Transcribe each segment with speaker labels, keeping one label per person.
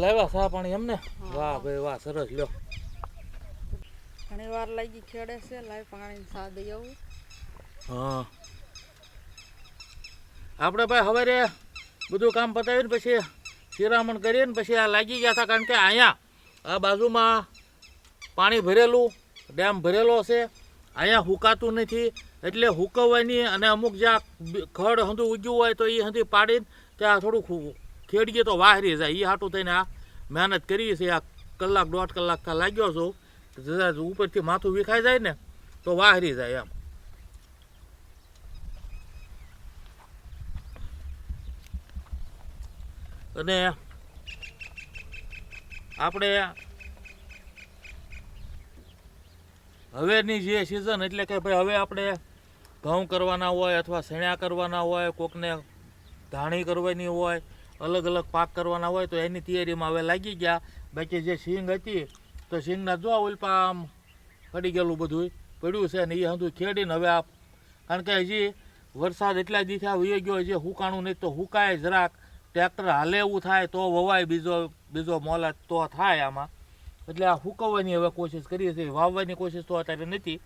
Speaker 1: લાવ્યા સા પાણી એમને? વાહ ભાઈ વાહ સરસ લ્યો.
Speaker 2: ઘણી વાર લાગી ખેડે છે લાઈ પાણી સા દઈ આવું.
Speaker 1: હા. આપણે ભાઈ સવારે બધું કામ પતાવીને પછી શિરામણ કરીને પછી આ લાગી ગયા હતા કારણ કે અહીંયા આ બાજુમાં પાણી ભરેલું ડેમ ભરેલો છે. અહીંયા હુકાતું નથી એટલે હુકવવાની અને અમુક જ્યાં ખડ હંધું ઉગ્યું હોય તો એ હંધી પાડીને ત્યાં થોડુંક ખેડીએ તો વાહરી જાય. એ હાટું થઈને આ મહેનત કરી છે. આ કલાક દોઢ કલાક લાગ્યો છું. જરા ઉપરથી માથું વિખાઈ જાય ને, તો વાહરી જાય એમ. અને આપણે હવેની જે સિઝન એટલે કે ભાઈ હવે આપણે ઘઉં કરવાના હોય અથવા સેણ્યા કરવાના હોય, કોકને ધાણી કરવાની હોય અલગ અલગ પાક કરવાના હોય તો એની તૈયારીમાં હવે લાગી ગયા. બાકી જે સિંગ હતી, તો સિંગના જો ઓલપા આમ પડી ગયેલું બધું, પડ્યું છે ને એ હંધું ખેડીને હવે આ કારણ કે હજી વરસાદ એટલા દીથા વહી ગયો હજી હુકાણું નહીં તો હુકાય જરાક ટ્રેક્ટર હાલે એવું થાય તો વવાય બીજો બીજો મોલા તો થાય આમાં. એટલે આ હુકવવાની હવે કોશિશ કરીએ છીએ. વાવવાની કોશિશ તો અત્યારે નથી.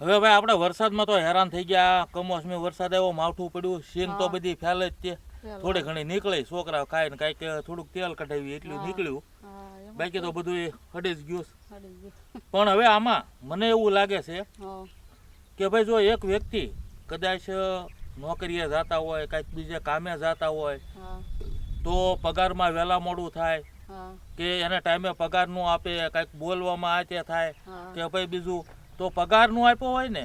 Speaker 1: હવે ભાઈ આપણે વરસાદમાં તો હેરાન થઈ ગયા. કમોસમી વરસાદ આવ્યો માવઠું પડ્યું શીંગ તો બધી ફેલે જ છે. થોડી ઘણી નીકળી છોકરા ખાય ને કાંઈક થોડુંક તેલ કઢાવી એટલું નીકળ્યું. બાકી તો બધું હડી જ ગયું. પણ હવે આમાં મને એવું લાગે છે કે ભાઈ જો એક વ્યક્તિ કદાચ નોકરીએ જતા હોય કાંઈક બીજે કામે જતા હોય તો પગારમાં વહેલા મોડું થાય કે એને ટાઈમે પગારનું આપે કાંઈક બોલવામાં આ તે થાય કે ભાઈ બીજું તો પગારનું આપ્યો હોય ને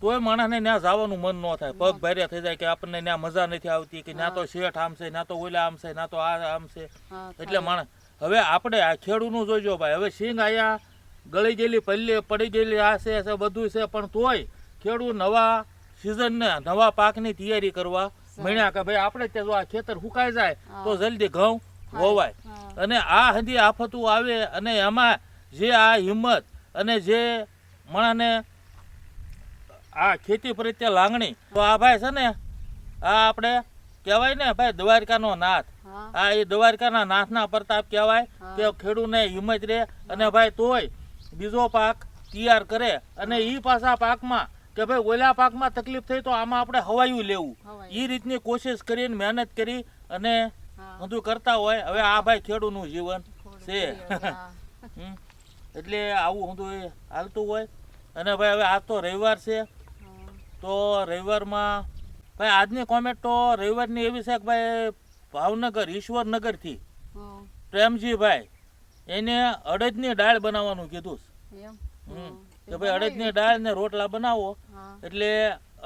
Speaker 1: તોય માણસને ત્યાં જવાનું મન ન થાય. પગ ભર્યા થઈ જાય કે આપણને ત્યાં મજા નથી આવતી કે ત્યાં તો શેઠ આમ છે ના તો ઓલા આમ છે ના તો આ આમ છે. એટલે માણસ હવે આપણે આ ખેડૂતનું જોઈજો ભાઈ. હવે સિંગ આયા ગળી ગયેલી પલ્લી પડી ગયેલી આ છે બધું છે પણ તોય ખેડૂત નવા સિઝનને નવા પાકની તૈયારી કરવા મળ્યા કે ભાઈ આપણે ત્યાં જો આ ખેતર સુકાઈ જાય તો જલ્દી ઘઉં વવાય. અને આ હજી આફતું આવે અને એમાં જે આ હિંમત અને જે માણસને આ ખેતી પ્રત્યે લાગણી. તો આ ભાઈ છે ને આ આપણે કહેવાય ને ભાઈ દ્વારકાનો નાથ. આ એ દ્વારકાના નાથના પ્રતાપ કહેવાય કે ખેડૂતને હિંમત રહે અને ભાઈ તોય બીજો પાક તૈયાર કરે અને એ પાછા પાકમાં કે ભાઈ ઓલા પાકમાં તકલીફ થઈ તો આમાં આપણે હવાયું લેવું. એ રીતની કોશિશ કરીને મહેનત કરી અને બધું કરતા હોય. હવે આ ભાઈ ખેડૂતનું જીવન છે. એટલે આવું બધું એ હાલતું હોય. અને ભાઈ હવે આજ તો રવિવાર છે. તો રવિવારમાં ભાઈ આજની કોમેન્ટ તો રવિવારની એવી છે કે ભાઈ ભાવનગર ઈશ્વરનગરથી પ્રેમજીભાઈ એને અડદની દાળ બનાવવાનું કીધું. કે ભાઈ અડદની દાળ ને રોટલા બનાવો. એટલે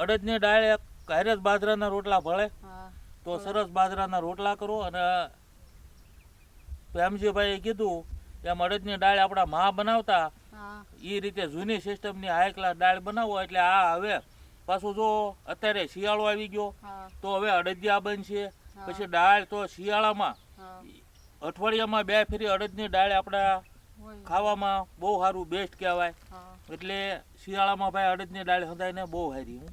Speaker 1: અડદની દાળ હારે બાજરાના રોટલા ભળે. તો સરસ બાજરાના રોટલા કરો અને પ્રેમજીભાઈએ કીધું એમ અડદની દાળ આપણા મા બનાવતા એ રીતે જૂની સિસ્ટમની હાઈ ક્લાસ દાળ બનાવો એટલે આ હવે પાછું જો અત્યારે શિયાળો આવી ગયો તો હવે અડદિયા બનશે. પછી દાળ તો શિયાળામાં અઠવાડિયામાં બે ફેરી અડદની દાળ આપણા ખાવામાં બહુ સારું બેસ્ટ કહેવાય. એટલે શિયાળામાં ભાઈ અડદની દાળ હંધાઈને બહુ સારી હું.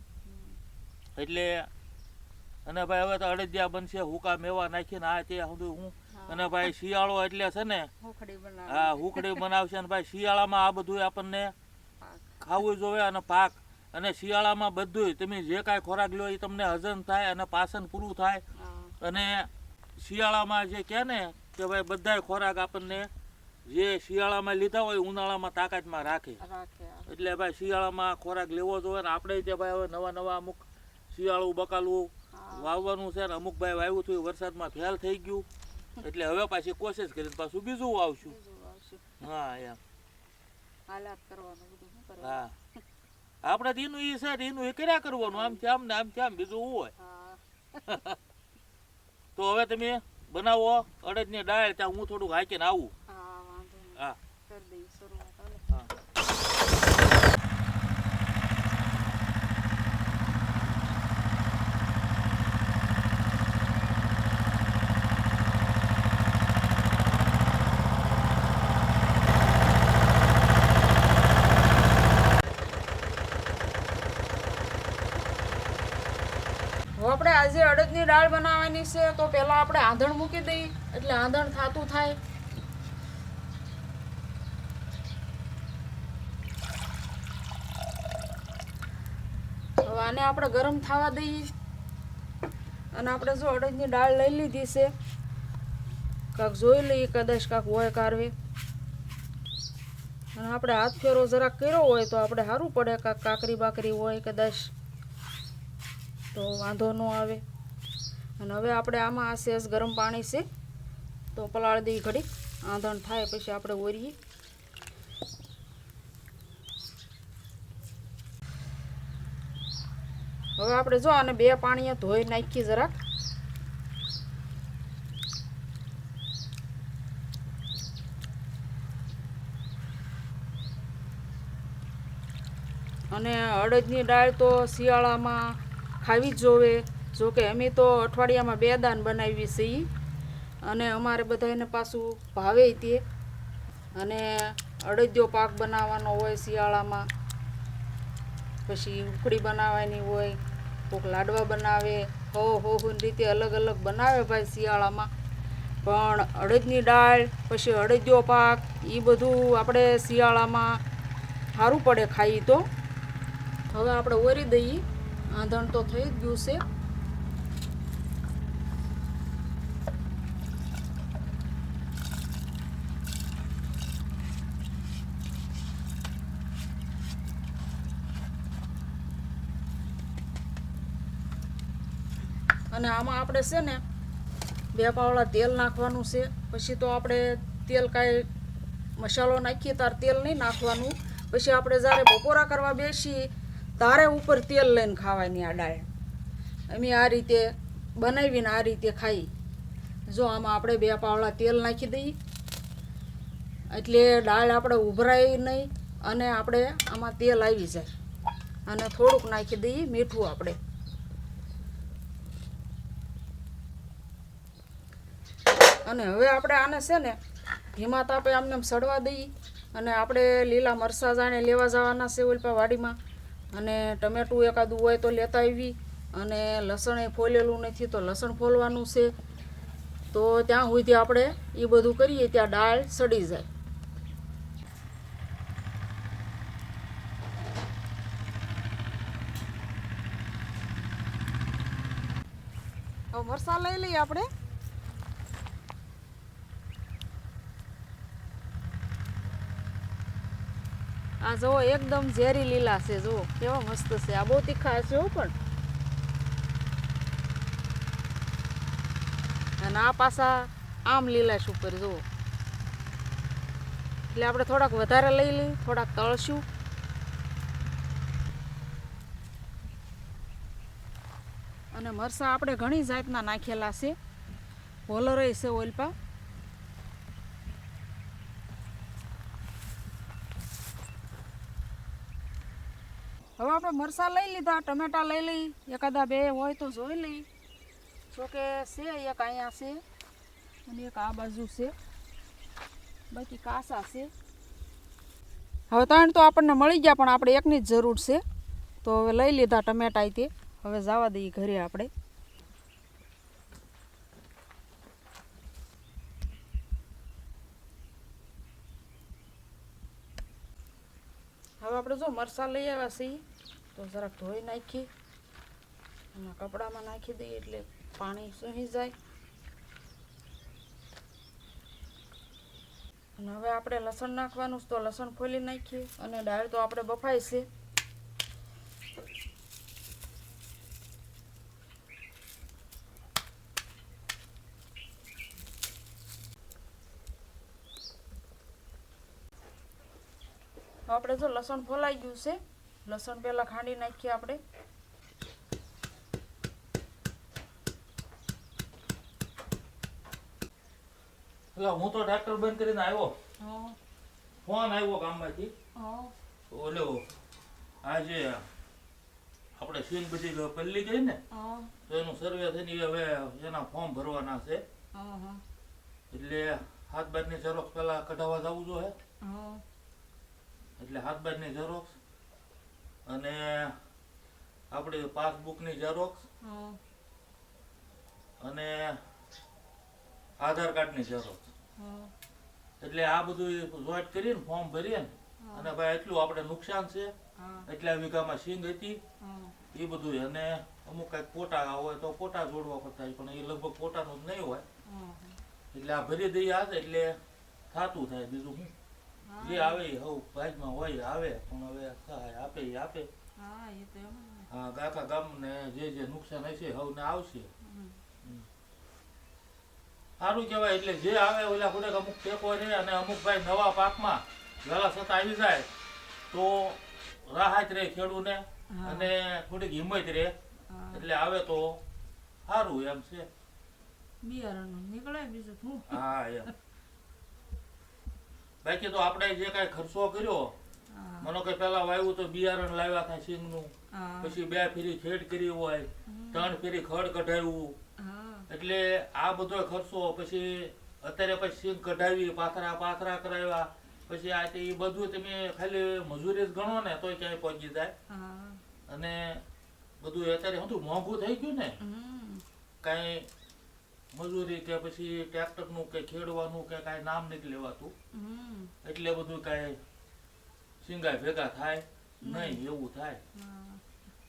Speaker 1: એટલે અને ભાઈ હવે તો અડદિયા બનશે હુકા મેવા નાખીને આ તે હા. અને ભાઈ શિયાળો એટલે છે ને હા હુકડી બનાવશે અને ભાઈ શિયાળામાં આ બધું આપણને ખાવું જોઈએ અને પાક. અને શિયાળામાં બધું તમે જે કાંઈ ખોરાક લો એ તમને હજમ થાય અને પાચન પૂરું થાય. અને શિયાળામાં જે કહે ને કે ભાઈ બધાય ખોરાક આપણને જે શિયાળામાં લીધા હોય ઉનાળામાં તાકાતમાં રાખે. એટલે ભાઈ શિયાળામાં ખોરાક લેવો જોઈએ ને આપણે જે ભાઈ હવે નવા નવા અમુક શિયાળું બકાલવું વાવવાનું છે ને અમુક ભાઈ વાવ્યું થયું વરસાદમાં ફેલ થઈ ગયું. એટલે હવે પાછી કોશિશ કરીને પાછું બીજું
Speaker 2: આવશું.
Speaker 1: હા એમ.
Speaker 2: હાલાત કરવાનું બધું શું કરવાનું?
Speaker 1: હા. આપણે એનું એ છે એનું એ કર્યા કરવાનું આમ આમ ને આમ આમ બીજું હોય? તો હવે તમે બનાવો અડદની દાળ ત્યાં હું થોડુંક હાકીને આવું
Speaker 2: હા વાંધો નહીં
Speaker 1: હા
Speaker 2: કરી દઈએ શરૂઆત હાલો.
Speaker 1: હા
Speaker 3: હવે આપણે આજે દાળ બનાવવાની છે, તો પહેલાં આપણે આંધણ મૂકી દઈએ. એટલે આંધણ થાતું થાય. હવે આને આપણે ગરમ થવા દઈએ. અને આપણે જો અડદની દાળ લઈ લીધી છે, કાંક જોઈ લઈએ, કદાચ કાંક હોય કારવે. અને આપણે હાથ ફેરો જરાક કર્યો હોય તો આપણે સારું પડે, કાંક કાકરી બાકરી હોય, કદાચ. તો વાંધો ન આવે. અને હવે આપણે આમાં આ સેસ ગરમ પાણી છે. તો પલાળી દઈએ ઘડી આંધણ થાય પછી આપણે ઓરીએ. હવે આપણે જો આને બે પાણીએ ધોઈ નાખીએ જરાક. અને અડદની દાળ તો શિયાળામાં ખાવી જ જોવે. જો કે અમે તો અઠવાડિયામાં બે દાન બનાવી છે ઈ. અને અમારે બધાને પાછું ભાવે તે. અને અડદિયો પાક બનાવવાનો હોય શિયાળામાં, પછી ઉકળી બનાવવાની હોય, કોક લાડવા બનાવે, હો હો રીતે અલગ અલગ બનાવે ભાઈ શિયાળામાં. પણ અડદની દાળ, પછી અડદિયો પાક, એ બધું આપણે શિયાળામાં સારું પડે ખાઈ તો. હવે આપણે ઓરી દઈએ. આંધણ તો થઈ જ ગયું છે. અને આમાં આપણે છે ને બે પાવડા તેલ નાખવાનું છે. પછી તો આપણે તેલ કાંઈ મસાલો નાખીએ તાર તેલ નહીં નાખવાનું. પછી આપણે જ્યારે બપોરા કરવા બેસીએ, તારે ઉપર તેલ લઈને ખાવાની આ ડાળ અમે આ રીતે બનાવીને આ રીતે ખાઈ. જો આમાં આપણે બે પાવડા તેલ નાખી દઈએ. એટલે દાળ આપણે ઉભરાય નહીં અને આપણે આમાં તેલ આવી જાય. અને થોડુંક નાખી દઈએ મીઠું આપણે. અને હવે આપણે આને છે ને ધીમા તાપે આમને આમ સડવા દઈએ. અને આપણે લીલા મરચાં જાણે લેવા જવાના છે ઓલપા વાડીમાં. અને ટમેટું એકાદું હોય તો લેતા આવી અને લસણ એ ફોલેલું નથી તો લસણ ફોલવાનું છે. તો ત્યાં સુધી આપણે એ બધું કરીએ ત્યાં દાળ સડી જાય. મરસા લઈ લઈએ આપણે. આ જુઓ એકદમ ઝેરી લીલા છે જુઓ કેવા મસ્ત છે. આ બહુ તીખા છે હો પણ. અને આ પાછા આમ લીલા છે ઉપર જુઓ એટલે આપણે થોડાક વધારે લઈ લઈ, થોડાક તળશું. અને મરસા આપણે ઘણી જાતના નાખેલા છે. હોલર છે ઓલપા હવે આપણે મરચાં લઈ લીધા, ટમેટા લઈ લઈ, એકાદા બે હોય તો જોઈ લઈ. જો કે છે એક અહીંયા છે અને એક આ બાજુ છે. બાકી કાસા છે. હવે ત્રણ તો આપણને મળી ગયા, પણ આપણે એકની જ જરૂર છે. તો હવે લઈ લીધા ટમેટા તે. હવે જવા દઈએ ઘરે આપણે. હવે આપણે જો મરસા લઈ આવ્યા છીએ. તો જરાક ધોઈ નાખી અને કપડામાં નાખી દઈએ એટલે પાણી સૂહી જાય. અને હવે આપણે લસણ નાખવાનું તો લસણ ફોલી નાખીએ અને દાળ તો આપણે બફાય છે. આપણે જો લસણ ફોલાઈ ગયું છે. લસણ પહેલાં ખાંડી નાખીએ આપણે.
Speaker 1: એટલે હું તો ટ્રેક્ટર બંધ કરીને આવ્યો. ફોન આવ્યો ગામમાંથી. ઓલો આજે આપણે સીન બધી પલ્લી ગઈ ને તો એનું સર્વે થઈને હવે એના ફોર્મ ભરવાના છે. એટલે હાથ બારની ઝેરોક્ષ પહેલા કઢાવવા જવું જોઈએ એટલે હાથ બારની ઝેરોક્સ અને આપણી પાસબુકની ની
Speaker 3: ઝેરોક્ષ
Speaker 1: અને આધાર કાર્ડની ઝેરોક્ષ એટલે આ બધું જોઈન્ટ કરીને ફોર્મ ભરીએ અને ભાઈ એટલું આપણે નુકસાન છે. એટલે વીઘામાં સિંગ હતી. એ બધું અને અમુક કાંઈક પોટા હોય તો પોટા જોડવા પડતા પણ એ લગભગ પોતાનું જ નહીં હોય. એટલે આ ભરી દઈએ આજે એટલે થાતું થાય. બીજું
Speaker 3: હા
Speaker 1: જે આવે એ હવ ભાગમાં હોય આવે પણ હવે સહાય આપે એ આપે.
Speaker 3: હા એ તો એમ
Speaker 1: હા કાકા ગામને જે જે નુકસાન હશે હવને આવશે. સારું કહેવાય એટલે જે આવે ઓલા ખોટે અમુક ટેકો રહે અને અમુક ભાઈ નવા પાકમાં વહેલા છતાં આવી જાય તો રાહત રહે ખેડૂને. અને થોડીક હિંમત રહે. એટલે આવે તો સારું એમ છે.
Speaker 3: બિયારણનું નીકળે બીજું
Speaker 1: હા એમ. બાકી તો આપણે જે કાંઈ ખર્ચો કર્યો મને કે પેલા વાવ્યું તો બિયારણ લાવ્યા હતા સિંગનું. પછી બે ફેરી છેડ કરી હોય ત્રણ ફેરી ખડ કઢાવ્યું એટલે આ બધો ખર્ચો પછી અત્યારે પછી સિંગ કઢાવી પાથરા પાથરા કરાવ્યા. પછી આ તે બધું તમે ખાલી મજૂરી જ ગણો ને તોય ક્યાંય પહોંચી જાય. અને બધું અત્યારે શું મોંઘું થઈ ગયું ને. કાંઈ મજૂરી કે પછી ટ્રેક્ટરનું કે ખેડવાનું કે કાંઈ નામ નથી લેવાતું. એટલે બધું કાંઈ સિંગાય ભેગા થાય નહીં એવું થાય.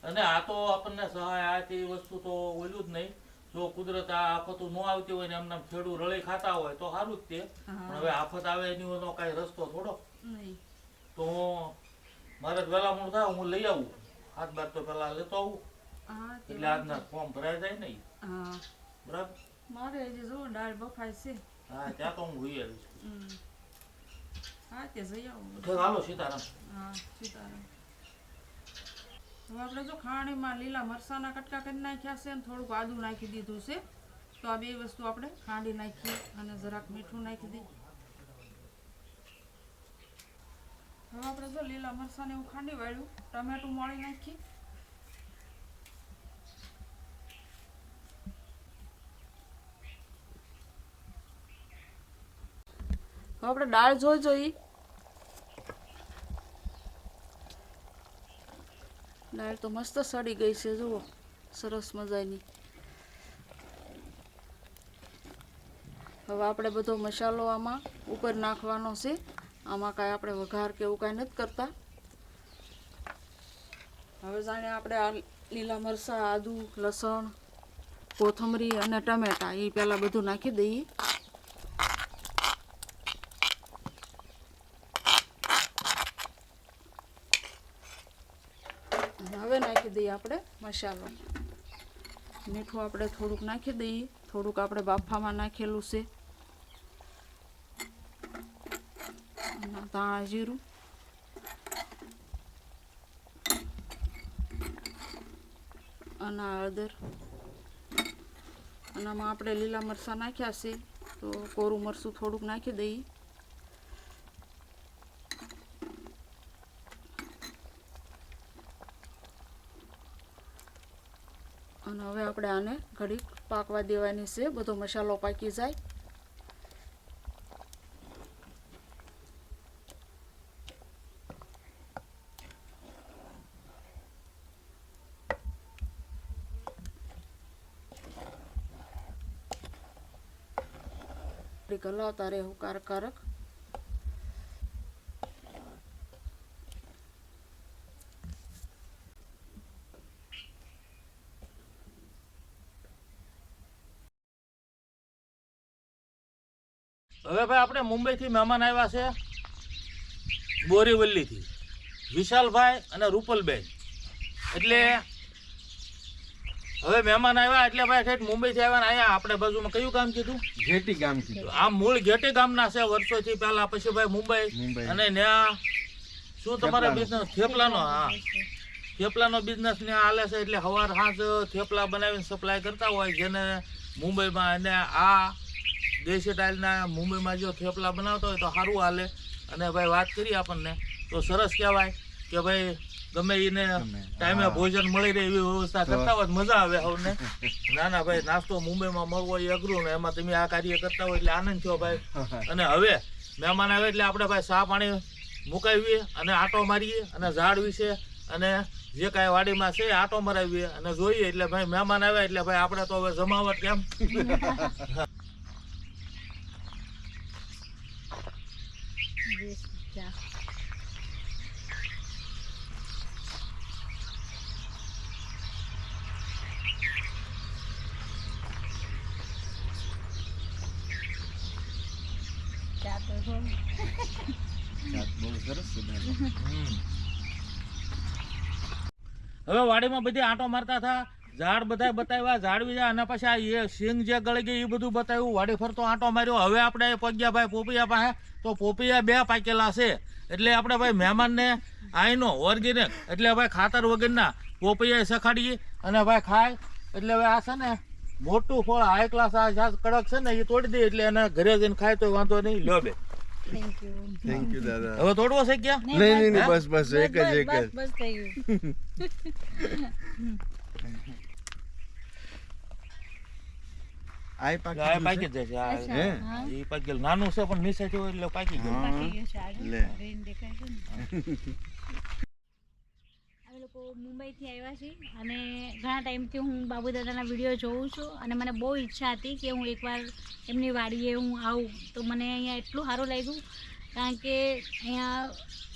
Speaker 1: અને આ તો આપણને સહાય આ તે વસ્તુ તો ઓલું જ નહીં. જો કુદરત આ આફતો ન આવતી હોય ને એમને ખેડૂત રળી ખાતા હોય તો સારું જ તે. પણ હવે આફત આવે એની એનો કાંઈ રસ્તો થોડો. તો હું મારે વહેલા મૂળ થાય હું લઈ આવું. હાથ બાર તો પેલા લેતો આવું. એટલે આજના ફોર્મ ભરાઈ જાય નહીં બરાબર?
Speaker 3: મારે હજી જો દાળ બફાય છે.
Speaker 1: હા ત્યાં તો હું હોઈ આવીશ.
Speaker 3: હા તે જઈ આવું.
Speaker 1: ઠીક, હાલો સીતારામ.
Speaker 3: હા સીતારામ. હવે આપણે જો ખાણીમાં લીલા મરસાના કટકા કરી નાખ્યા છે અને થોડુંક આદુ નાખી દીધું છે. તો આ બે વસ્તુ આપણે ખાંડી નાખીએ અને જરાક મીઠું નાખી દઈએ. હવે આપણે જો લીલા મરસાને એવું ખાંડી વાળ્યું ટમેટું મોળી નાખીએ આપણે દાળ જોઈ જોઈ. દાળ તો મસ્ત સડી ગઈ છે, જુઓ. સરસ મજાની. હવે આપણે બધો મસાલો આમાં ઉપર નાખવાનો છે. આમાં કાંઈ આપણે વઘાર કે એવું કાંઈ નથી કરતા. હવે જાણે આપણે આ લીલા મરચાં, આદુ, લસણ, કોથમરી અને ટમેટાં એ પહેલાં બધું નાખી દઈએ અને હવે નાખી દઈએ આપણે મસાલો. મીઠું આપણે થોડુંક નાખી દઈએ. થોડુંક આપણે બાફામાં નાખેલું છે. ધાણા જીરું. અને હળદર. અને આપણે લીલા મરચાં નાખ્યા છે. તો કોરું મરચું થોડુંક નાખી દઈએ. હવે આપણે આને ઘડીક પાકવા દેવાની છે. બધો મસાલો પાકી જાય. હલાવતા રહેવું કારક
Speaker 1: હવે ભાઈ આપણે મુંબઈથી મહેમાન આવ્યા છે. બોરીવલ્લીથી. વિશાલભાઈ અને રૂપલબેન. એટલે હવે મહેમાન આવ્યા એટલે ભાઈ ઠેઠ મુંબઈથી આવ્યા અહીંયા આપણે બાજુમાં. કયું ગામ કીધું?
Speaker 4: ઘેટી ગામ કીધું.
Speaker 1: આ મૂળ ઘેટી ગામના છે વર્ષોથી પહેલા પછી ભાઈ મુંબઈ. અને ત્યાં શું તમારા બિઝનેસ થેપલાનો હા. થેપલાનો બિઝનેસ ને હાલે છે એટલે સવાર હાથ થેપલા બનાવીને સપ્લાય કરતા હોય જેને મુંબઈમાં અને આ દેશી ટાઈલના મુંબઈમાં જો થેપલા બનાવતા હોય તો સારું હાલે. અને ભાઈ વાત કરી આપણને તો સરસ કહેવાય કે ભાઈ ગમે એને ટાઈમે ભોજન મળી રહે એવી વ્યવસ્થા કરતા હોય મજા આવે અમને ના ના ભાઈ નાસ્તો મુંબઈમાં મળવો એ અઘરું ને એમાં તમે આ કાર્ય કરતા હોય એટલે આનંદ થયો ભાઈ. અને હવે મહેમાન આવે એટલે આપણે ભાઈ સા પાણી મુકાવીએ અને આટો મારીએ અને ઝાડ વિશે અને જે કાંઈ વાડીમાં છે આટો મરાવીએ અને જોઈએ એટલે ભાઈ મહેમાન આવ્યા એટલે ભાઈ આપણે તો હવે જમાવટ કેમ? હમ. હવે વાડીમાં બધી આંટો મારતા હતા ઝાડ બધા બતાવ્યા ઝાડ બીજા અને પછી આ એ સિંગ જે ગળી ગઈ એ બધું બતાવ્યું વાડી ફરતો આંટો માર્યો હવે આપણે પગ્યા ભાઈ પોપિયા પાસે તો પોપિયા બે પાકેલા છે એટલે આપણે ભાઈ મહેમાનને આઈનો ઓર્ગેનિક એટલે ભાઈ ખાતર વગરના પોપિયા સખાડીએ અને ભાઈ ખાય એટલે હવે આ છે ને મોટું ફળ હાઈ ક્લાસ આ કડક છે ને એ તોડી દે એટલે એને ઘરે જઈને ખાય તો વાંધો નહીં લ્યો બે
Speaker 4: થેન્ક યુ દાદા
Speaker 1: હવે તોડવો છે ક્યાં
Speaker 4: નહીં નહીં નહીં બસ બસ એક જ એક જ
Speaker 2: બસ થઈ ગયું
Speaker 4: આય
Speaker 1: આ
Speaker 4: પાકી
Speaker 1: પાકી જશે આ એ પાકી ગયેલું. નાનું છે પણ નીચે થયું એટલે પાકી ગયું.
Speaker 4: લે.
Speaker 5: અમે લોકો મુંબઈથી આવ્યા છીએ અને ઘણા ટાઈમથી હું બાબુ દાદાના વીડિયો જોઉં છું અને મને બહુ ઈચ્છા હતી કે હું એકવાર એમની વાડીએ હું આવું. તો મને અહીંયા એટલું સારું લાગ્યું કારણ કે અહીંયા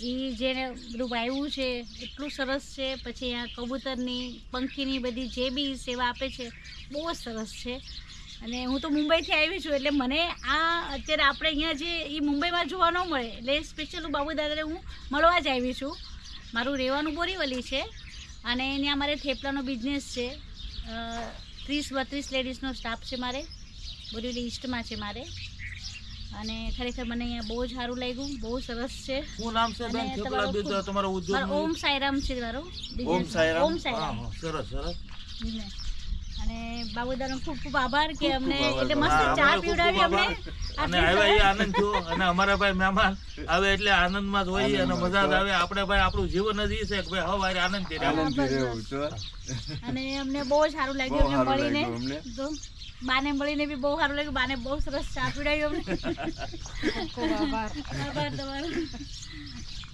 Speaker 5: એ જે બધું વાવ્યું છે એટલું સરસ છે. પછી અહીંયા કબૂતરની પંખીની બધી જે બી સેવા આપે છે બહુ જ સરસ છે. અને હું તો મુંબઈથી આવી છું એટલે મને આ અત્યારે આપણે અહીંયા જે એ મુંબઈમાં જોવા ન મળે એટલે સ્પેશિયલ બાબુ દાદાને હું મળવા જ આવી છું. મારું રહેવાનું બોરીવલી છે અને ત્યાં મારે થેપલાનો બિઝનેસ છે. ત્રીસ બત્રીસ લેડીઝનો સ્ટાફ છે મારે બોરીવલી ઈસ્ટમાં છે મારે. અને ખરેખર મને અહીંયા બહુ જ સારું લાગ્યું બહુ સરસ છે.
Speaker 1: શું નામ છે બેન? થેપલા
Speaker 5: તમારો
Speaker 1: તમારો ઉદ્યોગ
Speaker 5: ઓમ સાયરામ છે મારો.
Speaker 4: ઓમ સાયરામ?
Speaker 5: ઓમ સાયરામ.
Speaker 1: સરસ સરસ.
Speaker 5: અને બાબુદાનો ખૂબ ખૂબ આભાર કે અમને એટલે મસ્ત ચા પીવડાવી અમને.
Speaker 1: અને આવ્યા એ આનંદ થયો. અને અમારા ભાઈ મહેમાન આવે એટલે આનંદમાં જ હોય અને મજા જ આવે. આપણે ભાઈ આપણું જીવન જ છે કે ભાઈ હવારે આનંદ
Speaker 4: કરી તો
Speaker 5: અને અમને બહુ સારું લાગ્યું અમને મળીને. જો બાને મળીને બી બહુ સારું લાગ્યું. બાને બહુ સરસ ચા પીવડાવી અમને.
Speaker 2: ખૂબ આભાર.
Speaker 5: આભાર તમારો.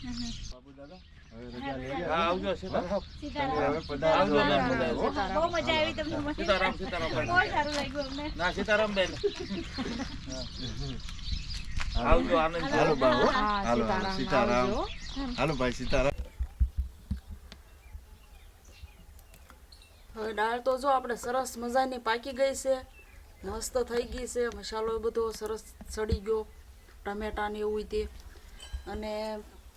Speaker 1: હા આવજો સીતારામ.
Speaker 5: સીતારામ.
Speaker 4: હવે પધારજો
Speaker 1: આવજો,
Speaker 4: અમે
Speaker 1: આવજો.
Speaker 4: બધા, હો.
Speaker 5: બહુ મજા આવી તમને.
Speaker 1: સીતારામ સીતારામ
Speaker 5: બહુ
Speaker 1: ભાઈ.
Speaker 5: સારું લાગ્યું અમને.
Speaker 1: ના સીતારામ બેન. આવજો આનંદ
Speaker 4: હાલો બા હાલો હાલો
Speaker 2: સીતારામ.
Speaker 4: સીતારામ. હાલો ભાઈ સીતારામ.
Speaker 3: હવે દાળ તો જો આપણે સરસ મજાની પાકી ગઈ છે. મસ્ત થઈ ગઈ છે. મસાલો બધો સરસ સડી ગયો. ટમેટા ને એવું તે. અને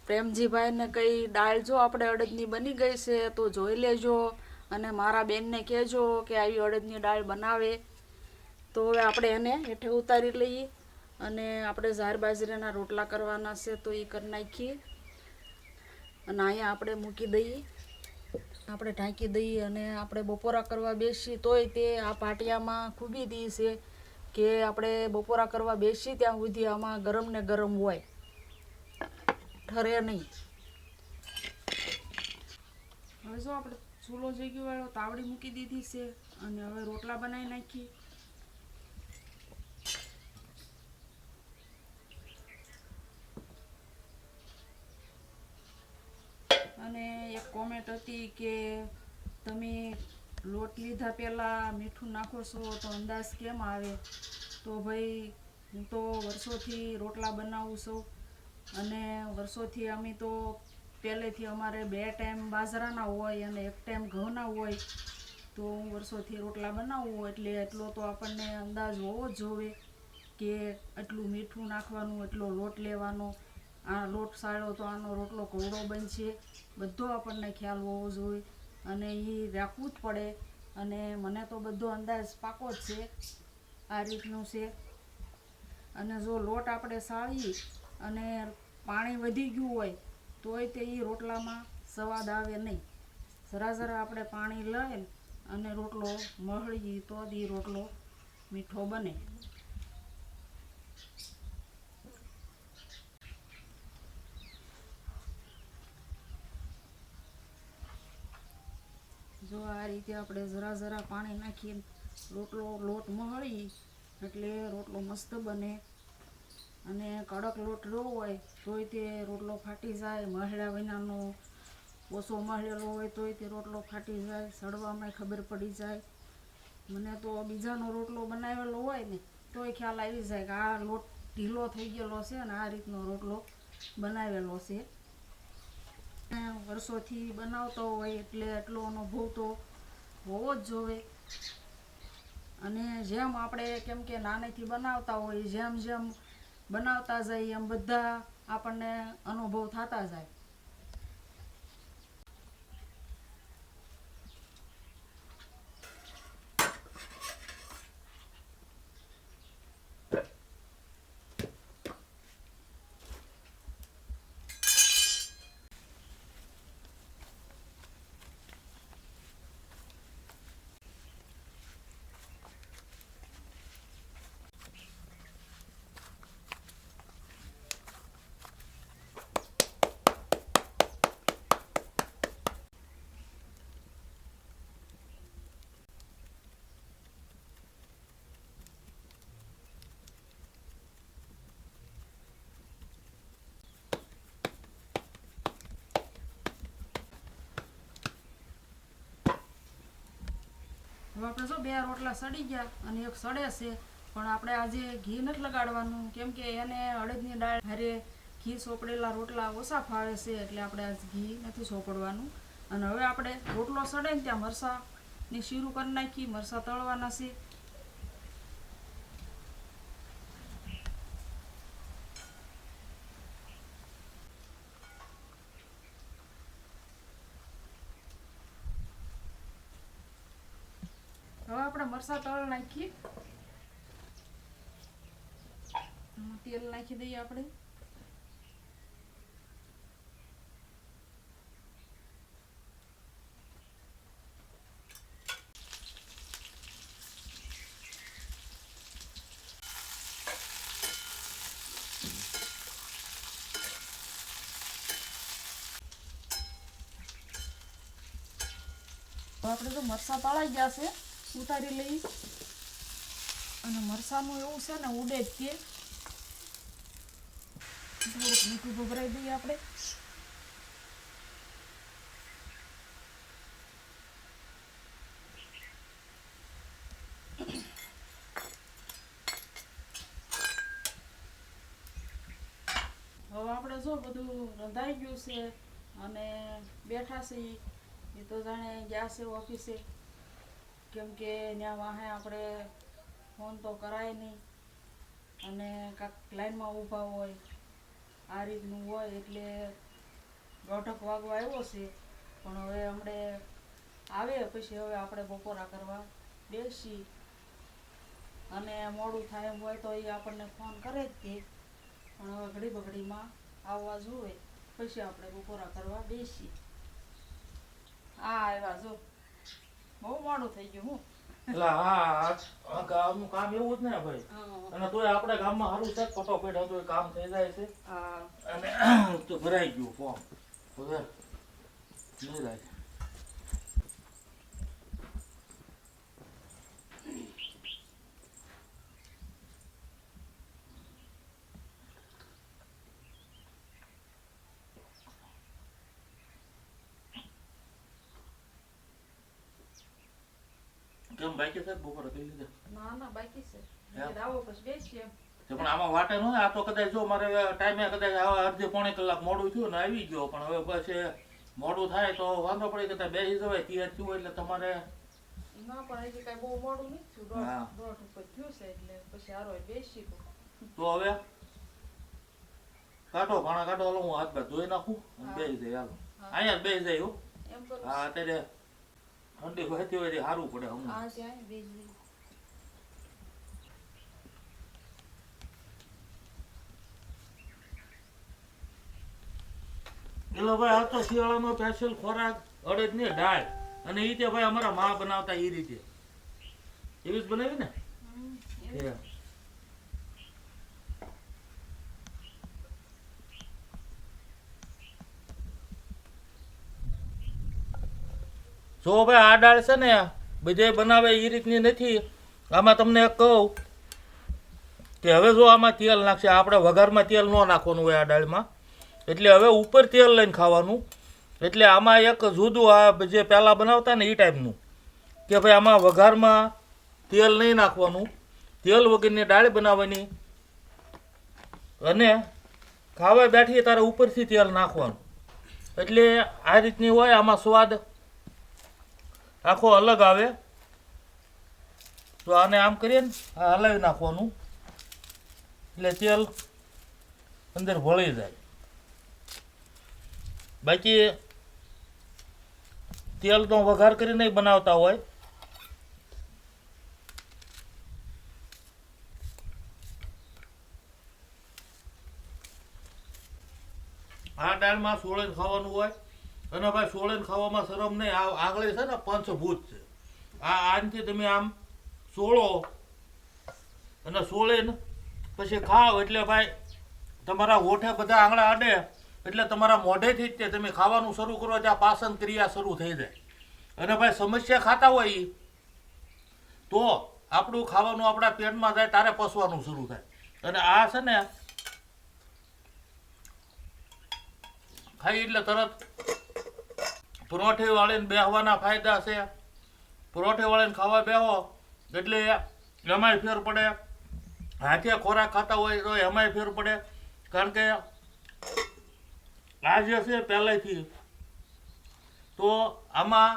Speaker 3: પ્રેમજીભાઈને કઈ દાળ જો આપણે અડદની બની ગઈ છે તો જોઈ લેજો અને મારા બેનને કહેજો કે આવી અડદની દાળ બનાવે. તો હવે આપણે એને હેઠે ઉતારી લઈએ અને આપણે ઝાર બાજરાના રોટલા કરવાના છે તો એ કરી નાખીએ. અને અહીંયા આપણે મૂકી દઈએ. આપણે ઢાંકી દઈએ અને આપણે બપોરા કરવા બેસીએ તોય તે આ પાટિયામાં ખૂબી દી છે કે આપણે બપોરા કરવા બેસીએ ત્યાં સુધી આમાં ગરમ ને ગરમ હોય. ઠરે નહીં. હવે શું આપણે ચૂલો જગ્યો વાળો તાવડી મૂકી દીધી છે અને હવે રોટલા બનાવી નાખીએ અને એક કોમેન્ટ હતી કે તમે લોટ લીધા પહેલાં મીઠું નાખો છો તો અંદાજ કેમ આવે? તો ભાઈ, હું તો વર્ષોથી રોટલા બનાવું છું. અને વર્ષોથી અમે તો પહેલેથી અમારે બે ટાઈમ બાજરાના હોય અને એક ટાઈમ ઘઉંના હોય, તો હું વર્ષોથી રોટલા બનાવું એટલે એટલો તો આપણને અંદાજ હોવો જ જોવે કે આટલું મીઠું નાખવાનું, એટલો લોટ લેવાનો. આ લોટ સાળો તો આનો રોટલો ઘોડો બનશે. બધો આપણને ખ્યાલ હોવો જોઈએ અને એ રાખવું જ પડે. અને મને તો બધો અંદાજ પાકો જ છે. આ રીતનું છે. અને જો લોટ આપણે સાળી અને પાણી વધી ગયું હોય, તોય તે એ રોટલામાં સ્વાદ આવે નહીં. જરા જરા આપણે પાણી લઈ અને રોટલો મહળીએ તો જ એ રોટલો મીઠો બને. જો આ રીતે આપણે જરા જરા પાણી નાખીને રોટલો લોટ મહળી, એટલે રોટલો મસ્ત બને. અને કડક લોટ લો હોય તોય તે રોટલો ફાટી જાય મહેડા વિનાનો ઓછો મહળેલો હોય તોય તે રોટલો ફાટી જાય સડવામાં ખબર પડી જાય. મને તો બીજાનો રોટલો બનાવેલો હોય ને તોય ખ્યાલ આવી જાય કે આ લોટ ઢીલો થઈ ગયેલો છે અને આ રીતનો રોટલો બનાવેલો છે. વર્ષોથી બનાવતો હોય એટલે એટલો અનુભવ તો હોવો જ જોવે. અને જેમ આપણે કેમ કે નાનેથી બનાવતા હોય, જેમ જેમ બનાવતા જાય એમ બધા આપણને અનુભવ થતા જાય. હવે આપણે જો બે રોટલા સડી ગયા અને એક સડે છે, પણ આપણે આજે ઘી નથી લગાડવાનું. કેમ કે એને અડદની દાળ હારે ઘી સોપડેલા રોટલા ઓછા ફાવે છે, એટલે આપણે આજ ઘી નથી સોપડવાનું. અને હવે આપણે રોટલો સડે ને ત્યાં મરસાની શીરું કરી નાખી, મરસા તળવાના છે. મરસા તળ નાખીએ. તેલ નાખી દઈએ આપણે. આપણે તો મરસા તળાઈ ગયા છે. ઉતારી લઈ. અને મરસાનું એવું છે ને, ઉડે જ તે. મીઠું ભભરાઈ દઈએ આપણે. હવે આપણે જો બધું રંધાઈ ગયું છે અને બેઠા છીએ એ તો જાણે ગયા છે ઓફિસે. કેમ કે ત્યાં વાહે આપણે ફોન તો કરાય નહીં. અને કાંક લાઈનમાં ઊભા હોય, આ રીતનું હોય એટલે ગોઠક વાગવા આવ્યો છે. પણ હવે હમણે આવે, પછી હવે આપણે બપોરા કરવા બેસી. અને મોડું થાય એમ હોય તો એ આપણને ફોન કરે જ તે પણ હવે ઘડી બઘડીમાં આવવા જોવે પછી આપણે બપોરા કરવા બેસી. આ આવ્યા જો. બહુ મોડું થઈ ગયું હું.
Speaker 1: એટલે હા ગામનું કામ એવું જ ને ભાઈ. અને તોય આપણે ગામમાં સારું છે ફટોફટ હતો કામ થઈ જાય છે. અને તો ભરાઈ ગયું ફોર્મ હવે નહીં લાગે કેમ બાકી છે બપોરે કઈ લીધે.
Speaker 3: ના ના બાકી છે. આવો પછી બેસીએ
Speaker 1: પણ આમાં વાટે નો આ તો કદાચ જો મારે ટાઈમે કદાચ અડધી પોણી કલાક મોડું થયું ને આવી ગયો પણ હવે પછી મોડું થાય તો વાંધો પડે કે ત્યાં બેસી જવાય તૈયાર થયું એટલે તમારે
Speaker 3: ના પણ હજી કાંઈ બહુ મોડું નથી થયું. દોઢ ઉપર થયું છે એટલે પછી હારો બેસી તો.
Speaker 1: હવે કાઢો ભાણા કાઢો હું હાથ ધોઈ નાખું. બેસી જાય હાલો. અહીંયા બેસી જાય હા અત્યારે ઠંડી વહેતી હોય એટલે સારું પડે હમણાં. એટલે ભાઈ આ તો શિયાળાનો સ્પેશિયલ ખોરાક. અડદની દાળ. અને એ તે ભાઈ અમારા મા બનાવતા એ રીતે. એવી જ બનાવી ને? જો ભાઈ આ દાળ છે ને, બધે બનાવે એ રીતની નથી. આમાં તમને કહું કે હવે જો આમાં તેલ નાખશે, આપણે વઘારમાં તેલ ન નાખવાનું હોય આ દાળમાં. એટલે હવે ઉપર તેલ લઈને ખાવાનું. એટલે આમાં એક જુદું આ જે પહેલાં બનાવતા ને એ ટાઈપનું કે ભાઈ આમાં વઘારમાં તેલ નહીં નાખવાનું. તેલ વગરની દાળ બનાવવાની. અને ખાવા બેઠીએ તારે ઉપરથી તેલ નાખવાનું. એટલે આ રીતની હોય, આમાં સ્વાદ આખો અલગ આવે. તો આને આમ કરીએ ને, આ હલાવી નાખવાનું. એટલે તેલ અંદર ભળી જાય. બાકી તેલ તો વઘાર કરીને બનાવતા હોય. આ દાળમાં સોળે ખાવાનું હોય. અને ભાઈ સોળેન ખાવામાં શરમ નહીં. આ આગળ છે ને પંચભૂત છે. આ આનથી તમે આમ સોળો અને સોળેન પછી ખાઓ એટલે ભાઈ તમારા હોઠે બધા આંગળા અડે એટલે તમારા મોઢેથી જ તે તમે ખાવાનું શરૂ કરો ત્યાં પાચન ક્રિયા શરૂ થઈ જાય. અને ભાઈ સમસ્યા ખાતા હોય તો આપણું ખાવાનું આપણા પેટમાં જાય, તારે પસવાનું શરૂ થાય. અને આ છે ને ખાઈ એટલે તરત પરોઠી વાળીને બેહવાના ફાયદા છે. પુરોઠેવાળીને ખાવા બેહો, એટલે એમાંય ફેર પડે. હાથે ખોરાક ખાતા હોય તો એમાંય ફેર પડે. કારણ કે આ જે છે પહેલેથી, તો આમાં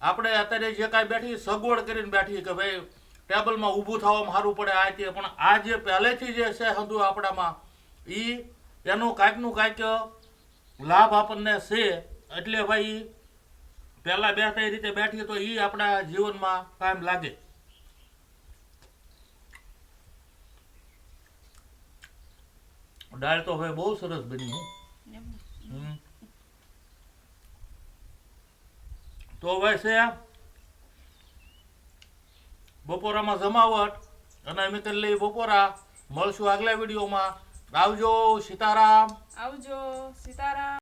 Speaker 1: આપણે અત્યારે જે કાંઈ બેઠી સગવડ કરીને બેઠી કે ભાઈ ટેબલમાં ઊભું થવામાં સારું પડે આ તે, પણ આ જે પહેલેથી જે છે હતું આપણામાં એ એનું કાંઈકનું કાંઈક લાભ આપણને છે. એટલે ભાઈ પહેલાં બેઠા એ રીતે બેઠીએ તો એ આપણા જીવનમાં કાયમ લાગે. દાળ તો હવે બહુ સરસ બની તો વૈસે બપોરામાં જમાવટ અને અમે કરી લઈએ બપોરા. મળશું આગલા વિડીયોમાં. આવજો સીતારામ.
Speaker 3: આવજો સીતારામ.